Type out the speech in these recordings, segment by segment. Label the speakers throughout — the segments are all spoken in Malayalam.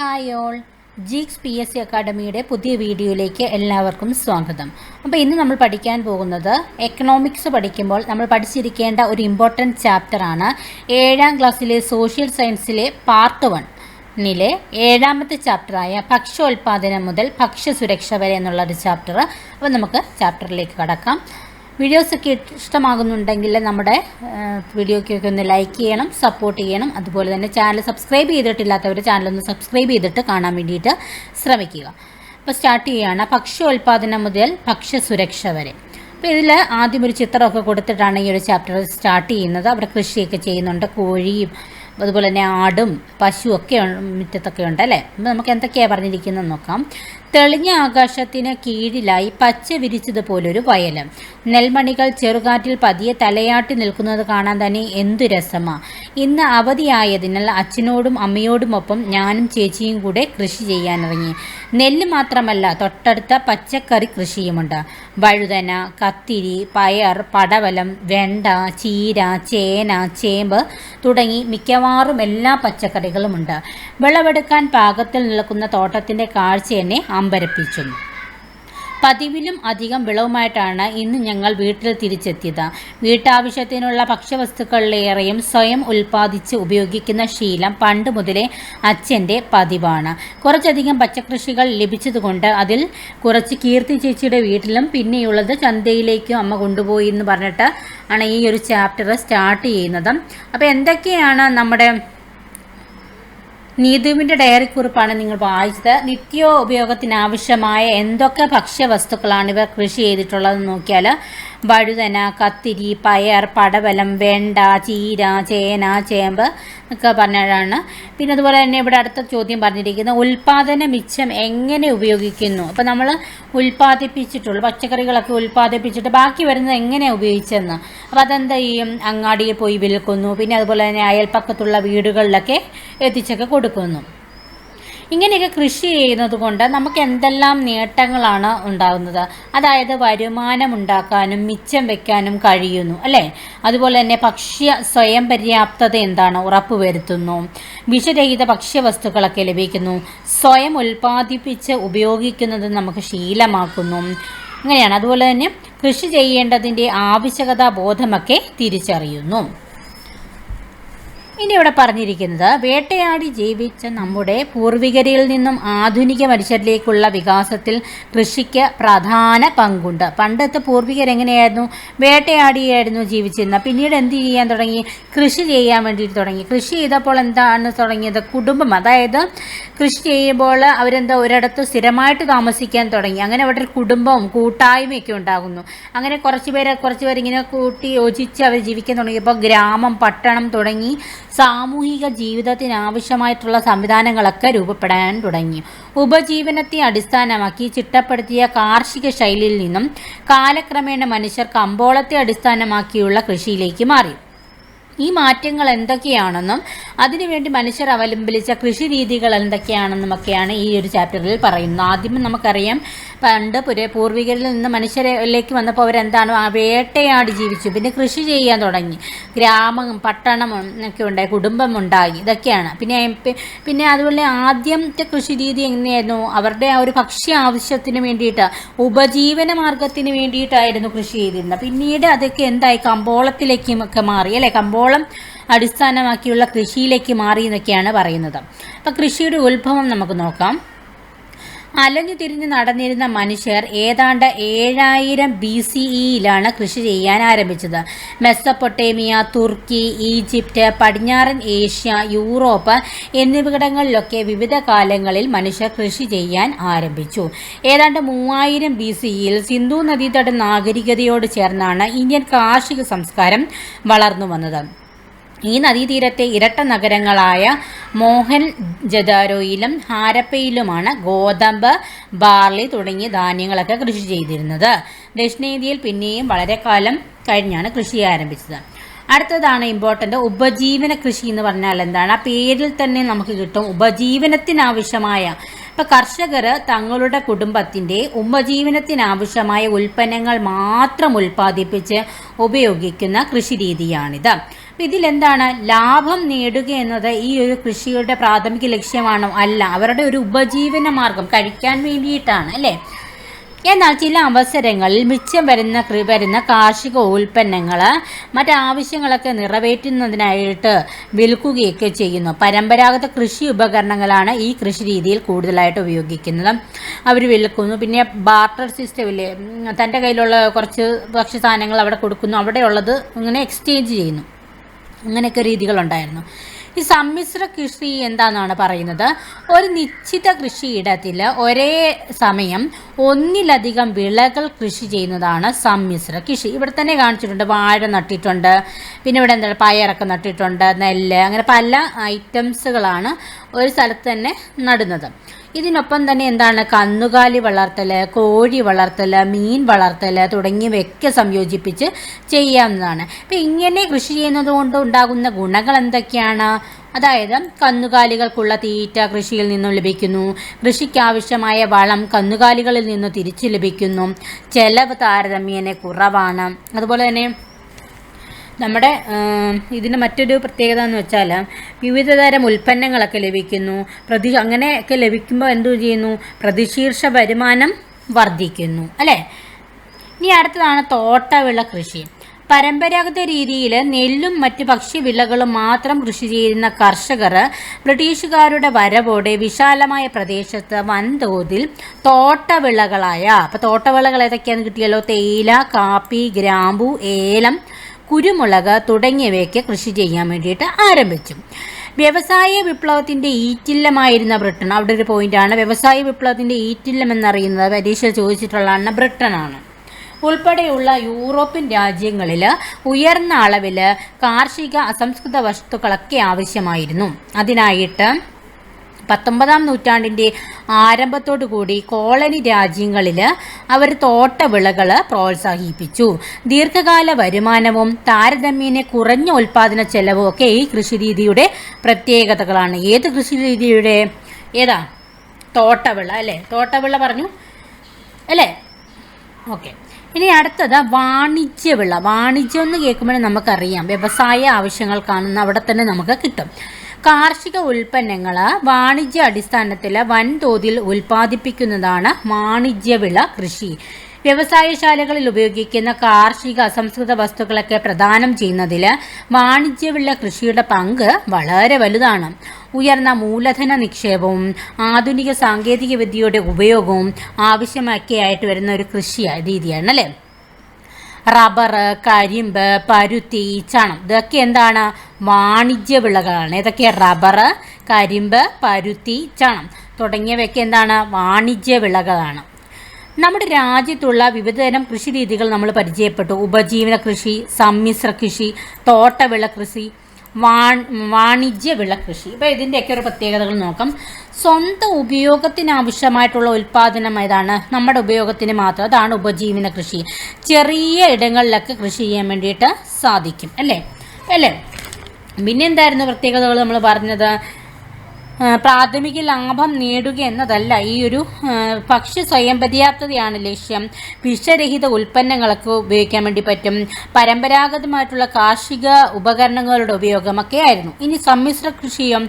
Speaker 1: Hi all geeks P S C അക്കാഡമിയുടെ പുതിയ വീഡിയോയിലേക്ക് എല്ലാവർക്കും സ്വാഗതം. അപ്പോൾ ഇന്ന് നമ്മൾ പഠിക്കാൻ പോകുന്നത് എക്കണോമിക്സ് പഠിക്കുമ്പോൾ നമ്മൾ പഠിച്ചിരിക്കേണ്ട ഒരു ഇമ്പോർട്ടന്റ് ചാപ്റ്ററാണ് ഏഴാം ക്ലാസ്സിലെ സോഷ്യൽ സയൻസിലെ പാർട്ട് വൺ ിലെ ഏഴാമത്തെ ചാപ്റ്ററായ ഭക്ഷ്യോൽപാദനം മുതൽ ഭക്ഷ്യസുരക്ഷ വരെ എന്നുള്ള ഒരു ചാപ്റ്റർ അപ്പോൾ നമുക്ക് ചാപ്റ്ററിലേക്ക് കടക്കാം. വീഡിയോസൊക്കെ ഇഷ്ടമാകുന്നുണ്ടെങ്കിൽ നമ്മുടെ വീഡിയോക്കൊക്കെ ഒന്ന് ലൈക്ക് ചെയ്യണം സപ്പോർട്ട് ചെയ്യണം. അതുപോലെ തന്നെ ചാനൽ സബ്സ്ക്രൈബ് ചെയ്തിട്ടില്ലാത്തവർ ചാനലൊന്ന് സബ്സ്ക്രൈബ് ചെയ്തിട്ട് കാണാൻ വേണ്ടിയിട്ട് ശ്രമിക്കുക. അപ്പോൾ സ്റ്റാർട്ട് ചെയ്യുകയാണ്. ഭക്ഷ്യോൽപാദനം മുതൽ ഭക്ഷ്യസുരക്ഷ വരെ. അപ്പോൾ ഇതിൽ ആദ്യം ഒരു ചിത്രമൊക്കെ കൊടുത്തിട്ടാണ് ഈ ഒരു ചാപ്റ്റർ സ്റ്റാർട്ട് ചെയ്യുന്നത്. അവിടെ കൃഷിയൊക്കെ ചെയ്യുന്നുണ്ട്. കോഴിയും അതുപോലെ തന്നെ ആടും പശു ഒക്കെ മുറ്റത്തൊക്കെ ഉണ്ട് അല്ലേ? അപ്പോൾ നമുക്ക് എന്തൊക്കെയാണ് പറഞ്ഞിരിക്കുന്നത് നോക്കാം. തെളിഞ്ഞ ആകാശത്തിന് കീഴിലായി പച്ച വിരിച്ചതുപോലൊരു വയൽ. നെൽമണികൾ ചെറുകാറ്റിൽ പതിയെ തലയാട്ടി നിൽക്കുന്നത് കാണാൻ തന്നെ എന്തു രസമാ. ഇന്ന് അവധിയായതിനാൽ അച്ഛനോടും അമ്മയോടുമൊപ്പം ഞാനും ചേച്ചിയും കൂടെ കൃഷി ചെയ്യാനിറങ്ങി. നെല്ല് മാത്രമല്ല തൊട്ടടുത്ത പച്ചക്കറി കൃഷിയുമുണ്ട്. വഴുതന കത്തിരി പയർ പടവലം വെണ്ട ചീര ചേന ചേമ്പ് തുടങ്ങി മിക്കവാറും എല്ലാ പച്ചക്കറികളുമുണ്ട്. വിളവെടുക്കാൻ പാകത്തിൽ നിൽക്കുന്ന തോട്ടത്തിന്റെ കാഴ്ച എന്നെ അമ്പരപ്പിച്ചു. പതിവിലും അധികം വിളവുമായിട്ടാണ് ഇന്ന് ഞങ്ങൾ വീട്ടിൽ തിരിച്ചെത്തിയത്. വീട്ടാവശ്യത്തിനുള്ള ഭക്ഷ്യവസ്തുക്കളിലേറെയും സ്വയം ഉൽപ്പാദിച്ച് ഉപയോഗിക്കുന്ന ശീലം പണ്ട് മുതലേ അച്ഛന്റെ പതിവാണ്. കുറച്ചധികം പച്ചക്കൃഷികൾ ലഭിച്ചതുകൊണ്ട് അതിൽ കുറച്ച് കീർത്തി ചേച്ചിയുടെ വീട്ടിലും പിന്നെയുള്ളത് ചന്തയിലേക്കും അമ്മ കൊണ്ടുപോയി എന്ന് പറഞ്ഞിട്ട് ആണ് ഈ ഒരു ചാപ്റ്റർ സ്റ്റാർട്ട് ചെയ്യുന്നത്. അപ്പോൾ എന്തൊക്കെയാണ് നമ്മുടെ നീതുവിന്റെ ഡയറി കുറിപ്പാണ് നിങ്ങൾ വായിച്ചത്. നിത്യോപയോഗത്തിനാവശ്യമായ എന്തൊക്കെ ഭക്ഷ്യവസ്തുക്കളാണ് ഇവർ കൃഷി ചെയ്തിട്ടുള്ളതെന്ന് നോക്കിയാൽ വഴുതന കത്തിരി പയർ പടവലം വെണ്ട ചീര ചേന ചേമ്പ് ഒക്കെ പറഞ്ഞതാണ്. പിന്നെ അതുപോലെ തന്നെ ഇവിടെ അടുത്ത ചോദ്യം പറഞ്ഞിരിക്കുന്നത് ഉൽപാദന മിച്ചം എങ്ങനെ ഉപയോഗിക്കുന്നു? അപ്പോൾ നമ്മൾ ഉൽപ്പാദിപ്പിച്ചിട്ടുള്ളൂ പച്ചക്കറികളൊക്കെ ഉൽപ്പാദിപ്പിച്ചിട്ട് ബാക്കി വരുന്നത് എങ്ങനെ ഉപയോഗിച്ചെന്ന്? അപ്പോൾ അതെന്താ ഈ അങ്ങാടിയിൽ പോയി വിൽക്കുന്നു. പിന്നെ അതുപോലെ തന്നെ അയൽപ്പക്കത്തുള്ള വീടുകളിലൊക്കെ എത്തിച്ചൊക്കെ കൊടുക്കുന്നു. ഇങ്ങനെയൊക്കെ കൃഷി ചെയ്യുന്നത് കൊണ്ട് നമുക്ക് എന്തെല്ലാം നേട്ടങ്ങളാണ് ഉണ്ടാകുന്നത്? അതായത് വരുമാനം ഉണ്ടാക്കാനും മിച്ചം വെക്കാനും കഴിയുന്നു അല്ലേ? അതുപോലെ തന്നെ ഭക്ഷ്യ സ്വയം പര്യാപ്തത എന്താണ്? ഉറപ്പുവരുത്തുന്നു വിഷരഹിത ഭക്ഷ്യവസ്തുക്കളൊക്കെ ലഭിക്കുന്നു. സ്വയം ഉൽപ്പാദിപ്പിച്ച് ഉപയോഗിക്കുന്നത് നമുക്ക് ശീലമാക്കുന്നു. അങ്ങനെയാണ്. അതുപോലെ തന്നെ കൃഷി ചെയ്യേണ്ടതിന്റെ ആവശ്യകത ബോധമൊക്കെ തിരിച്ചറിയുന്നു. ഇനി ഇവിടെ പറഞ്ഞിരിക്കുന്നത് വേട്ടയാടി ജീവിച്ച നമ്മുടെ പൂർവികരിൽ നിന്നും ആധുനിക മനുഷ്യരിലേക്കുള്ള വികാസത്തിൽ കൃഷിക്ക് പ്രധാന പങ്കുണ്ട്. പണ്ടത്തെ പൂർവികർ എങ്ങനെയായിരുന്നു? വേട്ടയാടിയായിരുന്നു ജീവിച്ചിരുന്നത്. പിന്നീട് എന്ത് ചെയ്യാൻ തുടങ്ങി? കൃഷി ചെയ്യാൻ വേണ്ടിയിട്ട് തുടങ്ങി. കൃഷി ചെയ്തപ്പോൾ എന്താണ് തുടങ്ങിയത്? കുടുംബം. അതായത് കൃഷി ചെയ്യുമ്പോൾ അവരെന്താ ഒരിടത്ത് സ്ഥിരമായിട്ട് താമസിക്കാൻ തുടങ്ങി. അങ്ങനെ അവിടെ ഒരു കുടുംബവും കൂട്ടായ്മയൊക്കെ ഉണ്ടാകുന്നു. അങ്ങനെ കുറച്ച് പേരെ കുറച്ച് പേരിങ്ങനെ കൂട്ടി യോജിച്ച് അവർ ജീവിക്കാൻ തുടങ്ങി. തുടങ്ങിയപ്പോൾ ഗ്രാമം പട്ടണം തുടങ്ങി. സാമൂഹിക ജീവിതത്തിനാവശ്യമായിട്ടുള്ള സംവിധാനങ്ങളൊക്കെ രൂപപ്പെടാൻ തുടങ്ങി. ഉപജീവനത്തെ അടിസ്ഥാനമാക്കി ചിട്ടപ്പെടുത്തിയ കാർഷിക ശൈലിയിൽ നിന്നും കാലക്രമേണ മനുഷ്യർ കമ്പോളത്തെ അടിസ്ഥാനമാക്കിയുള്ള കൃഷിയിലേക്ക് മാറി. ഈ മാറ്റങ്ങൾ എന്തൊക്കെയാണെന്നും അതിനുവേണ്ടി മനുഷ്യർ അവലംബിച്ച കൃഷി രീതികൾ എന്തൊക്കെയാണെന്നും ഒക്കെയാണ് ഈ ഒരു ചാപ്റ്ററിൽ പറയുന്നത്. ആദ്യം നമുക്കറിയാം പണ്ട് പുര പൂർവികരിൽ നിന്ന് മനുഷ്യരിലേക്ക് വന്നപ്പോൾ അവരെന്താണ്? വേട്ടയാടി ജീവിച്ചു. പിന്നെ കൃഷി ചെയ്യാൻ തുടങ്ങി. ഗ്രാമം പട്ടണം ഒക്കെ ഉണ്ടായി. കുടുംബം ഉണ്ടായി. ഇതൊക്കെയാണ്. പിന്നെ പിന്നെ അതുപോലെ ആദ്യത്തെ കൃഷി രീതി എങ്ങനെയായിരുന്നു? അവരുടെ ആ ഒരു ഭക്ഷ്യ ആവശ്യത്തിന് വേണ്ടിയിട്ട് ഉപജീവന മാർഗത്തിന് വേണ്ടിയിട്ടായിരുന്നു കൃഷി ചെയ്തിരുന്നത്. പിന്നീട് അതൊക്കെ എന്തായി? കമ്പോളത്തിലേക്കും ഒക്കെ മാറി. അല്ലേ? കമ്പോളം അടിസ്ഥാനമാക്കിയുള്ള കൃഷിയിലേക്ക് മാറി എന്നൊക്കെയാണ് പറയുന്നത്. അപ്പം കൃഷിയുടെ ഉത്ഭവം നമുക്ക് നോക്കാം. അലഞ്ഞു തിരിഞ്ഞ് നടന്നിരുന്ന മനുഷ്യർ ഏതാണ്ട് ഏഴായിരം ബി സിഇയിലാണ് കൃഷി ചെയ്യാൻ ആരംഭിച്ചത്. മെസ്സപ്പൊട്ടേമിയ തുർക്കി ഈജിപ്റ്റ് പടിഞ്ഞാറൻ ഏഷ്യ യൂറോപ്പ് എന്നിവിടങ്ങളിലൊക്കെ വിവിധ കാലങ്ങളിൽ മനുഷ്യർ കൃഷി ചെയ്യാൻ ആരംഭിച്ചു. ഏതാണ്ട് മൂവായിരം ബി സിയിൽ സിന്ധു നദീതട നാഗരികതയോട് ചേർന്നാണ് ഇന്ത്യൻ കാർഷിക സംസ്കാരം വളർന്നു വന്നത്. ഈ നദീതീരത്തെ ഇരട്ട നഗരങ്ങളായ മോഹൻ ജദാരോയിലും ഹാരപ്പയിലുമാണ് ഗോതമ്പ് ബാർലി തുടങ്ങിയ ധാന്യങ്ങളൊക്കെ കൃഷി ചെയ്തിരുന്നത്. ദക്ഷിണേന്ത്യയിൽ പിന്നെയും വളരെ കാലം കഴിഞ്ഞാണ് കൃഷി ആരംഭിച്ചത്. അടുത്തതാണ് ഇമ്പോർട്ടന്റ് ഉപജീവന കൃഷി എന്ന് പറഞ്ഞാൽ എന്താണ്? ആ പേരിൽ തന്നെ നമുക്ക് കിട്ടും ഉപജീവനത്തിനാവശ്യമായ. ഇപ്പം കർഷകർ തങ്ങളുടെ കുടുംബത്തിന്റെ ഉപജീവനത്തിനാവശ്യമായ ഉൽപ്പന്നങ്ങൾ മാത്രം ഉൽപ്പാദിപ്പിച്ച് ഉപയോഗിക്കുന്ന കൃഷിരീതിയാണിത് അപ്പം ഇതിലെന്താണ് ലാഭം നേടുക എന്നത് ഈ ഒരു കൃഷിയുടെ പ്രാഥമിക ലക്ഷ്യമാണോ? അല്ല അവരുടെ ഒരു ഉപജീവന മാർഗം കഴിക്കാൻ വേണ്ടിയിട്ടാണ് അല്ലേ? എന്നാൽ ചില അവസരങ്ങളിൽ മിച്ചം വരുന്ന വരുന്ന കാർഷിക ഉൽപ്പന്നങ്ങൾ മറ്റാവശ്യങ്ങളൊക്കെ നിറവേറ്റുന്നതിനായിട്ട് വിൽക്കുകയൊക്കെ ചെയ്യുന്നു. പരമ്പരാഗത കൃഷി ഉപകരണങ്ങളാണ് ഈ കൃഷി രീതിയിൽ കൂടുതലായിട്ട് ഉപയോഗിക്കുന്നത്. അവർ വിൽക്കുന്നു. പിന്നെ ബാർട്ടർ സിസ്റ്റമില്ലേ തന്റെ കയ്യിലുള്ള കുറച്ച് ഭക്ഷ്യ സാധനങ്ങൾ അവിടെ കൊടുക്കുന്നു. അവിടെയുള്ളത് ഇങ്ങനെ എക്സ്ചേഞ്ച് ചെയ്യുന്നു. അങ്ങനെയൊക്കെ രീതികളുണ്ടായിരുന്നു. ഈ സമ്മിശ്ര കൃഷി എന്താണെന്നാണ് പറയുന്നത്? ഒരു നിശ്ചിത കൃഷിയിടത്തിൽ ഒരേ സമയം ഒന്നിലധികം വിളകൾ കൃഷി ചെയ്യുന്നതാണ് സമ്മിശ്ര കൃഷി. ഇവിടെ തന്നെ കാണിച്ചിട്ടുണ്ട് വാഴ നട്ടിട്ടുണ്ട് പിന്നെ ഇവിടെ എന്താണ് പയറൊക്കെ നട്ടിട്ടുണ്ട് നെല്ല് അങ്ങനെ പല ഐറ്റംസുകളാണ് ഒരു സ്ഥലത്ത് തന്നെ നടുന്നത്. ഇതിനൊപ്പം തന്നെ എന്താണ് കന്നുകാലി വളർത്തൽ കോഴി വളർത്തൽ മീൻ വളർത്തൽ തുടങ്ങിയവയൊക്കെ സംയോജിപ്പിച്ച് ചെയ്യാവുന്നതാണ്. അപ്പം ഇങ്ങനെ കൃഷി ചെയ്യുന്നത് കൊണ്ട് ഉണ്ടാകുന്ന ഗുണങ്ങൾ എന്തൊക്കെയാണ്? അതായത് കന്നുകാലികൾക്കുള്ള തീറ്റ കൃഷിയിൽ നിന്നും ലഭിക്കുന്നു കൃഷിക്കാവശ്യമായ വളം കന്നുകാലികളിൽ നിന്ന് തിരിച്ചു ലഭിക്കുന്നു ചെലവ് താരതമ്യേന കുറവാണ്. അതുപോലെ തന്നെ നമ്മുടെ ഇതിന്റെ മറ്റൊരു പ്രത്യേകത എന്ന് വെച്ചാൽ വിവിധതരം ഉൽപ്പന്നങ്ങളൊക്കെ ലഭിക്കുന്നു. പ്രതി അങ്ങനെയൊക്കെ ലഭിക്കുമ്പോൾ എന്തു ചെയ്യുന്നു? പ്രതിശീർഷ വരുമാനം വർദ്ധിക്കുന്നു. അല്ലേ? ഇനി അടുത്തതാണ് തോട്ടവിള കൃഷി. പരമ്പരാഗത രീതിയിൽ നെല്ലും മറ്റ് ഭക്ഷ്യവിളകളും മാത്രം കൃഷി ചെയ്യുന്ന കർഷകർ ബ്രിട്ടീഷുകാരുടെ വരവോടെ വിശാലമായ പ്രദേശത്ത് വൻതോതിൽ തോട്ടവിളകളായ അപ്പോൾ തോട്ടവിളകൾ ഏതൊക്കെയാണെന്ന് കിട്ടിയല്ലോ? തേയില കാപ്പി ഗ്രാമ്പു ഏലം കുരുമുളക് തുടങ്ങിയവയൊക്കെ കൃഷി ചെയ്യാൻ വേണ്ടിയിട്ട് ആരംഭിച്ചു. വ്യവസായ വിപ്ലവത്തിന്റെ ഈറ്റില്ലമായിരുന്ന ബ്രിട്ടൻ അവിടെ ഒരു പോയിന്റാണ് വ്യവസായ വിപ്ലവത്തിന്റെ ഈറ്റില്ലം എന്നറിയുന്നത് പരീക്ഷ ചോദിച്ചിട്ടുള്ളതാണ് ബ്രിട്ടനാണ്. ഉൾപ്പെടെയുള്ള യൂറോപ്യൻ രാജ്യങ്ങളിൽ ഉയർന്ന അളവിൽ കാർഷിക അസംസ്കൃത വസ്തുക്കളൊക്കെ ആവശ്യമായിരുന്നു. അതിനായിട്ട് പത്തൊമ്പതാം നൂറ്റാണ്ടിന്റെ ആരംഭത്തോടു കൂടി കോളനി രാജ്യങ്ങളിൽ അവർ തോട്ടവിളകൾ പ്രോത്സാഹിപ്പിച്ചു. ദീർഘകാല വരുമാനവും താരതമ്യേന കുറഞ്ഞ ഉൽപാദന ചെലവും ഒക്കെ ഈ കൃഷിരീതിയുടെ പ്രത്യേകതകളാണ്. ഏത് കൃഷിരീതിയുടെ? ഏതാ? തോട്ടവിള അല്ലേ? തോട്ടവിള പറഞ്ഞു? അല്ലേ? ഓക്കെ. ഇനി അടുത്തത് വാണിജ്യവിള. വാണിജ്യം എന്ന് കേൾക്കുമ്പോൾ നമുക്കറിയാം. വ്യവസായ ആവശ്യങ്ങൾക്കാണെന്ന് അവിടെ തന്നെ നമുക്ക് കിട്ടും. കാർഷിക ഉൽപ്പന്നങ്ങൾ വാണിജ്യ അടിസ്ഥാനത്തിൽ വൻതോതിൽ ഉൽപ്പാദിപ്പിക്കുന്നതാണ് വാണിജ്യവിള കൃഷി. വ്യവസായശാലകളിൽ ഉപയോഗിക്കുന്ന കാർഷിക അസംസ്കൃത വസ്തുക്കളൊക്കെ പ്രദാനം ചെയ്യുന്നതിൽ വാണിജ്യവിള കൃഷിയുടെ പങ്ക് വളരെ വലുതാണ്. ഉയർന്ന മൂലധന നിക്ഷേപവും ആധുനിക സാങ്കേതിക വിദ്യയുടെ ഉപയോഗവും ആവശ്യമാക്കിയായിട്ട് വരുന്ന ഒരു കൃഷി രീതിയാണ് അല്ലേ റബ്ബർ കരിമ്പ് പരുത്തി ചണം. ഇതൊക്കെ എന്താണ്? വാണിജ്യ വിളകളാണ്. ഇതൊക്കെ റബ്ബർ കരിമ്പ് പരുത്തി ചണം. തുടങ്ങിയവയൊക്കെ എന്താണ്? വാണിജ്യ വിളകളാണ്. നമ്മുടെ രാജ്യത്തുള്ള വിവിധതരം കൃഷി രീതികൾ നമ്മൾ പരിചയപ്പെട്ടു. ഉപജീവന കൃഷി സമ്മിശ്ര കൃഷി തോട്ടവിള കൃഷി വാണിജ്യ വിള കൃഷി ഇപ്പോൾ ഇതിന്റെയൊക്കെ ഒരു പ്രത്യേകതകൾ നോക്കാം. സ്വന്തം ഉപയോഗത്തിനാവശ്യമായിട്ടുള്ള ഉൽപ്പാദനം ഏതാണ്? നമ്മുടെ ഉപയോഗത്തിന് മാത്രം. അതാണ് ഉപജീവന കൃഷി. ചെറിയ ഇടങ്ങളിലൊക്കെ കൃഷി ചെയ്യാൻ വേണ്ടിയിട്ട് സാധിക്കും. അല്ലേ? അല്ലേ? പിന്നെ എന്തായിരുന്നു പ്രത്യേകതകൾ നമ്മൾ പറഞ്ഞത്? പ്രാഥമിക ലാഭം നേടുക എന്നതല്ല ഈ ഒരു ഭക്ഷ്യ സ്വയം പര്യാപ്തതയാണ് ലക്ഷ്യം. വിഷരഹിത ഉൽപ്പന്നങ്ങളൊക്കെ ഉപയോഗിക്കാൻ വേണ്ടി പറ്റും. പരമ്പരാഗതമായിട്ടുള്ള കാർഷിക ഉപകരണങ്ങളുടെ ഉപയോഗമൊക്കെ ആയിരുന്നു ഇനി സമ്മിശ്ര കൃഷിയും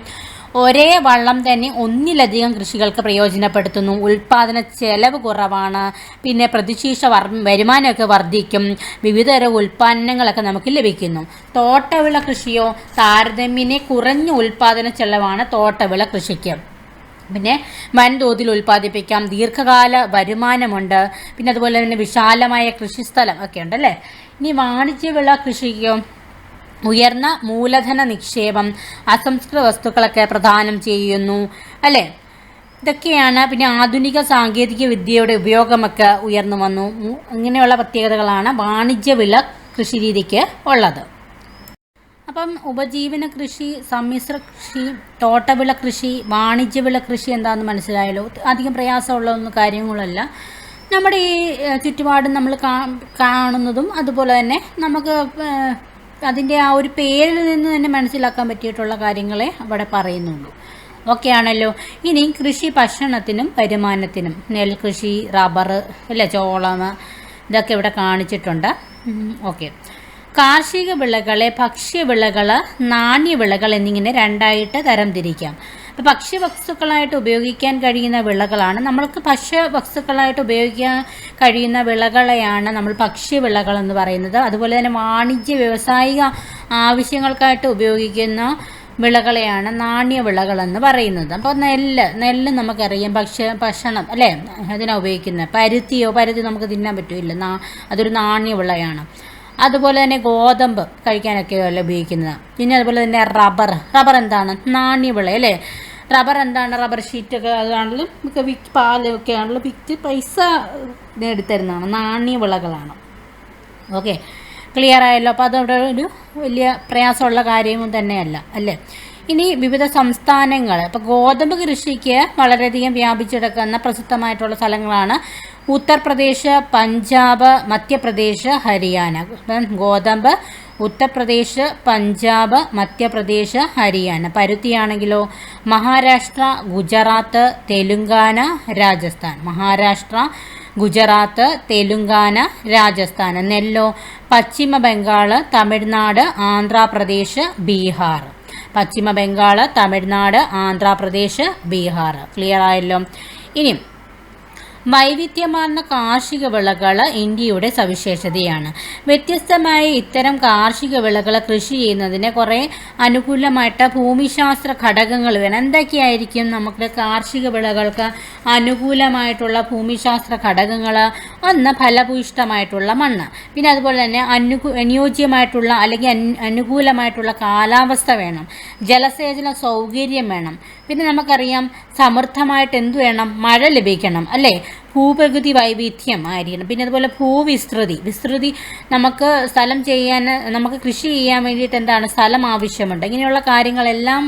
Speaker 1: ഒരേ വള്ളം തന്നെ ഒന്നിലധികം കൃഷികൾക്ക് പ്രയോജനപ്പെടുത്തുന്നു. ഉൽപാദന ചെലവ് കുറവാണ്. പിന്നെ പ്രതിശീർഷ വരുമാനമൊക്കെ വർദ്ധിക്കും. വിവിധതരം ഉൽപ്പന്നങ്ങളൊക്കെ നമുക്ക് ലഭിക്കുന്നു. തോട്ടവിള കൃഷിയോ താരതമ്യേന കുറഞ്ഞ ഉൽപാദന ചെലവാണ് തോട്ടവിള കൃഷിക്ക്. പിന്നെ വൻതോതിൽ ഉൽപ്പാദിപ്പിക്കാം. ദീർഘകാല വരുമാനമുണ്ട്. പിന്നെ അതുപോലെ തന്നെ വിശാലമായ കൃഷിസ്ഥലം ഒക്കെ ഉണ്ടല്ലേ? ഇനി വാണിജ്യവിള കൃഷിക്കോ ഉയർന്ന മൂലധന നിക്ഷേപം അസംസ്കൃത വസ്തുക്കളൊക്കെ പ്രദാനം ചെയ്യുന്നു അല്ലേ? ഇതൊക്കെയാണ് പിന്നെ ആധുനിക സാങ്കേതിക വിദ്യയുടെ ഉപയോഗമൊക്കെ ഉയർന്നു വന്നു. ഇങ്ങനെയുള്ള പ്രത്യേകതകളാണ് വാണിജ്യവിള കൃഷി രീതിക്ക് ഉള്ളത്. അപ്പം ഉപജീവന കൃഷി സമ്മിശ്ര കൃഷി തോട്ടവിള കൃഷി വാണിജ്യ വിള കൃഷി എന്താണെന്ന് മനസ്സിലായല്ലോ? അധികം പ്രയാസമുള്ള കാര്യങ്ങളല്ല. നമ്മുടെ ഈ ചുറ്റുപാടും നമ്മൾ കാണുന്നതും അതുപോലെ തന്നെ നമുക്ക് അതിന്റെ ആ ഒരു പേരിൽ നിന്ന് തന്നെ മനസ്സിലാക്കാൻ പറ്റിയിട്ടുള്ള കാര്യങ്ങളെ അവിടെ പറയുന്നുള്ളൂ ഓക്കെ ആണല്ലോ ഇനി കൃഷി ഭക്ഷണത്തിനും വരുമാനത്തിനും നെൽകൃഷി റബ്ബർ അല്ലേ ചോളം ഇതൊക്കെ ഇവിടെ കാണിച്ചിട്ടുണ്ട്. ഓക്കെ. കാർഷിക വിളകളെ ഭക്ഷ്യവിളകൾ നാണ്യവിളകൾ എന്നിങ്ങനെ രണ്ടായിട്ട് തരംതിരിക്കാം. ഭക്ഷ്യവസ്തുക്കളായിട്ട് ഉപയോഗിക്കാൻ കഴിയുന്ന വിളകളാണ്. നമ്മൾക്ക് ഭക്ഷ്യവസ്തുക്കളായിട്ട് ഉപയോഗിക്കാൻ കഴിയുന്ന വിളകളെയാണ് നമ്മൾ ഭക്ഷ്യവിളകൾ എന്ന് പറയുന്നത്. അതുപോലെ തന്നെ വാണിജ്യ വ്യവസായിക ആവശ്യങ്ങൾക്കായിട്ട് ഉപയോഗിക്കുന്ന വിളകളെയാണ് നാണ്യ എന്ന് പറയുന്നത്. അപ്പോൾ നെല്ല് നെല്ല് നമുക്കറിയാം. ഭക്ഷ്യ ഭക്ഷണം അല്ലേ? അതിനാണ് ഉപയോഗിക്കുന്നത് പരുത്തിയോ പരുത്തി നമുക്ക് തിന്നാൻ പറ്റില്ല. നാ അതൊരു നാണ്യവിളയാണ്. അതുപോലെ തന്നെ ഗോതമ്പ് കഴിക്കാനൊക്കെയല്ല ഉപയോഗിക്കുന്നത്. പിന്നെ അതുപോലെ തന്നെ റബ്ബർ. റബ്ബർ എന്താണ്? നാണ്യവിള അല്ലേ? റബ്ബർ എന്താണ്? റബ്ബർ ഷീറ്റൊക്കെ അതാണെങ്കിലും നമുക്ക് വിറ്റ് പാലൊക്കെ ആണെങ്കിലും വിറ്റ് പൈസ നേടിത്തരുന്നതാണ് നാണ്യ വിളകളാണ്. ഓക്കെ ക്ലിയർ ആയല്ലോ. അപ്പോൾ അതവിടെ ഒരു വലിയ പ്രയാസമുള്ള കാര്യവും തന്നെയല്ല. അല്ലേ? ഇനി വിവിധ സംസ്ഥാനങ്ങൾ അപ്പോൾ ഗോതമ്പ് കൃഷിക്ക് വളരെയധികം വ്യാപിച്ചെടുക്കുന്ന പ്രസിദ്ധമായിട്ടുള്ള സ്ഥലങ്ങളാണ് ഉത്തർപ്രദേശ് പഞ്ചാബ് മധ്യപ്രദേശ് ഹരിയാന. ഗോതമ്പ് ഉത്തർപ്രദേശ് പഞ്ചാബ് മധ്യപ്രദേശ് ഹരിയാന. പരുത്തിയാണെങ്കിലോ മഹാരാഷ്ട്ര ഗുജറാത്ത് തെലുങ്കാന രാജസ്ഥാൻ. മഹാരാഷ്ട്ര ഗുജറാത്ത് തെലുങ്കാന രാജസ്ഥാൻ. നെല്ലോ പശ്ചിമ ബംഗാൾ തമിഴ്നാട് ആന്ധ്രാപ്രദേശ് ബീഹാർ. പശ്ചിമ ബംഗാൾ തമിഴ്നാട് ആന്ധ്രാപ്രദേശ് ബീഹാർ. ക്ലിയർ ആയല്ലോ? ഇനി വൈവിധ്യമാർന്ന കാർഷിക വിളകൾ ഇന്ത്യയുടെ സവിശേഷതയാണ്. വ്യത്യസ്തമായ ഇത്തരം കാർഷിക വിളകൾ കൃഷി ചെയ്യുന്നതിന് കുറേ അനുകൂലമായിട്ട് ഭൂമിശാസ്ത്ര ഘടകങ്ങൾ വേണം. എന്തൊക്കെയായിരിക്കും നമുക്ക് കാർഷിക വിളകൾക്ക് അനുകൂലമായിട്ടുള്ള ഭൂമിശാസ്ത്ര ഘടകങ്ങൾ ഒന്ന് ഫലഭൂയിഷ്ടമായിട്ടുള്ള മണ്ണ്. പിന്നെ അതുപോലെ തന്നെ അനുകൂ അനുയോജ്യമായിട്ടുള്ള അല്ലെങ്കിൽ അനുകൂലമായിട്ടുള്ള കാലാവസ്ഥ വേണം. ജലസേചന സൗകര്യം വേണം. പിന്നെ നമുക്കറിയാം സമൃദ്ധമായിട്ട് എന്തു വേണം? മഴ ലഭിക്കണം അല്ലേ? ഭൂപ്രകൃതി വൈവിധ്യം ആയിരിക്കണം. പിന്നെ അതുപോലെ ഭൂവിസ്തൃതി. വിസ്തൃതി നമുക്ക് സ്ഥലം ചെയ്യാൻ നമുക്ക് കൃഷി ചെയ്യാൻ വേണ്ടിയിട്ട് എന്താണ് സ്ഥലം ആവശ്യമുണ്ട്. ഇങ്ങനെയുള്ള കാര്യങ്ങളെല്ലാം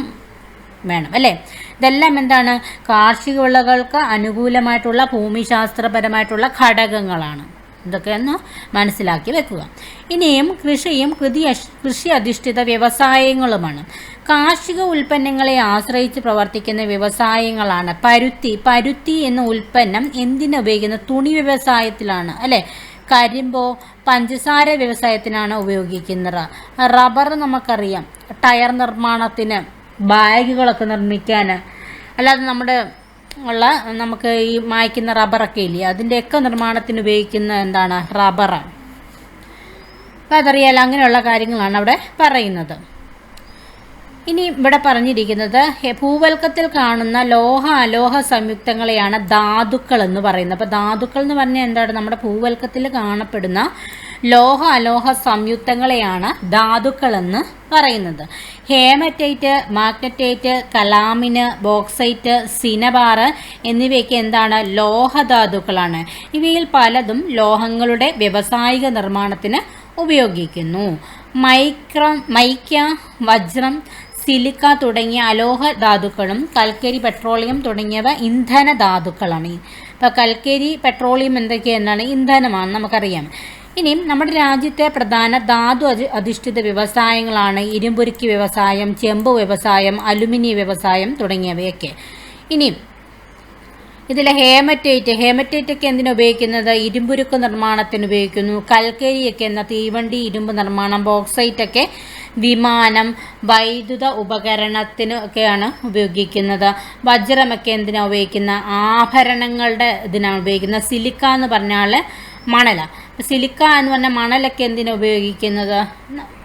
Speaker 1: വേണം അല്ലേ? ഇതെല്ലാം എന്താണ്? കാർഷിക വിളകൾക്ക് അനുകൂലമായിട്ടുള്ള ഭൂമിശാസ്ത്രപരമായിട്ടുള്ള ഘടകങ്ങളാണ്. ഇതൊക്കെ ഒന്ന് മനസ്സിലാക്കി വെക്കുക. ഇനിയും കൃഷിയും കൃതി കൃഷി അധിഷ്ഠിത വ്യവസായങ്ങളുമാണ്. കാർഷിക ഉൽപ്പന്നങ്ങളെ ആശ്രയിച്ച് പ്രവർത്തിക്കുന്ന വ്യവസായങ്ങളാണ്. പരുത്തി പരുത്തി എന്ന ഉൽപ്പന്നം എന്തിനു ഉപയോഗിക്കുന്ന? തുണി വ്യവസായത്തിലാണ് അല്ലേ? കരിമ്പോ പഞ്ചസാര വ്യവസായത്തിനാണ് ഉപയോഗിക്കുന്നത്. റബ്ബർ നമുക്കറിയാം. ടയർ നിർമ്മാണത്തിന് ബാഗുകളൊക്കെ നിർമ്മിക്കാൻ അല്ലാതെ നമ്മുടെ ഉള്ള നമുക്ക് ഈ മായ്ക്കുന്ന റബ്ബറൊക്കെ ഇല്ലേ? അതിന്റെയൊക്കെ നിർമ്മാണത്തിന് ഉപയോഗിക്കുന്ന എന്താണ്? റബ്ബറാണ് അപ്പം അതറിയാലോ അങ്ങനെയുള്ള കാര്യങ്ങളാണ് അവിടെ പറയുന്നത്. ഇനി ഇവിടെ പറഞ്ഞിരിക്കുന്നത് ഭൂവൽക്കത്തിൽ കാണുന്ന ലോഹ അലോഹ സംയുക്തങ്ങളെയാണ് ധാതുക്കൾ എന്ന് പറയുന്നത്. അപ്പോൾ ധാതുക്കൾ എന്ന് പറഞ്ഞാൽ എന്താണ്? നമ്മുടെ ഭൂവൽക്കത്തിൽ കാണപ്പെടുന്ന ലോഹ അലോഹ സംയുക്തങ്ങളെയാണ് ധാതുക്കൾ എന്ന് പറയുന്നത്. Haematite magnetite calamine bauxite cinnabar എന്നിവയൊക്കെ എന്താണ്? ലോഹധാതുക്കളാണ് ഇവയിൽ പലതും ലോഹങ്ങളുടെ വ്യവസായിക നിർമ്മാണത്തിന് ഉപയോഗിക്കുന്നു. മൈക്രം മൈക്ക വജ്രം സിലിക്ക തുടങ്ങിയ അലോഹ ധാതുക്കളും കൽക്കരി പെട്രോളിയം തുടങ്ങിയവ ഇന്ധന ധാതുക്കളാണ്. ഇപ്പോൾ കൽക്കരി പെട്രോളിയം എന്തൊക്കെയെന്നാണ് ഇന്ധനമാണ് നമുക്കറിയാം. ഇനിയും നമ്മുടെ രാജ്യത്തെ പ്രധാന ധാതു അധിഷ്ഠിത വ്യവസായങ്ങളാണ് ഇരുമ്പുരുക്കി വ്യവസായം ചെമ്പ് വ്യവസായം അലുമിനിയം വ്യവസായം തുടങ്ങിയവയൊക്കെ. ഇനിയും ഇതിൽ ഹേമറ്റേറ്റ് ഹേമറ്റേറ്റ് ഒക്കെ എന്തിനു ഉപയോഗിക്കുന്നത്? ഇരുമ്പുരുക്ക് നിർമ്മാണത്തിന് ഉപയോഗിക്കുന്നു. കൽക്കരിയൊക്കെ എന്ന തീവണ്ടി ഇരുമ്പ് നിർമ്മാണം ബോക്സൈറ്റ് ഒക്കെ വിമാനം വൈദ്യുത ഉപകരണത്തിന് ഒക്കെയാണ് ഉപയോഗിക്കുന്നത്. വജ്രമൊക്കെ എന്തിനാണ് ഉപയോഗിക്കുന്ന? ആഭരണങ്ങളുടെ ഇതിനാണ് ഉപയോഗിക്കുന്നത്. സിലിക്ക എന്ന് പറഞ്ഞാൽ മണല. സിലിക്ക എന്ന് പറഞ്ഞാൽ മണലൊക്കെ എന്തിനാണ് ഉപയോഗിക്കുന്നത്?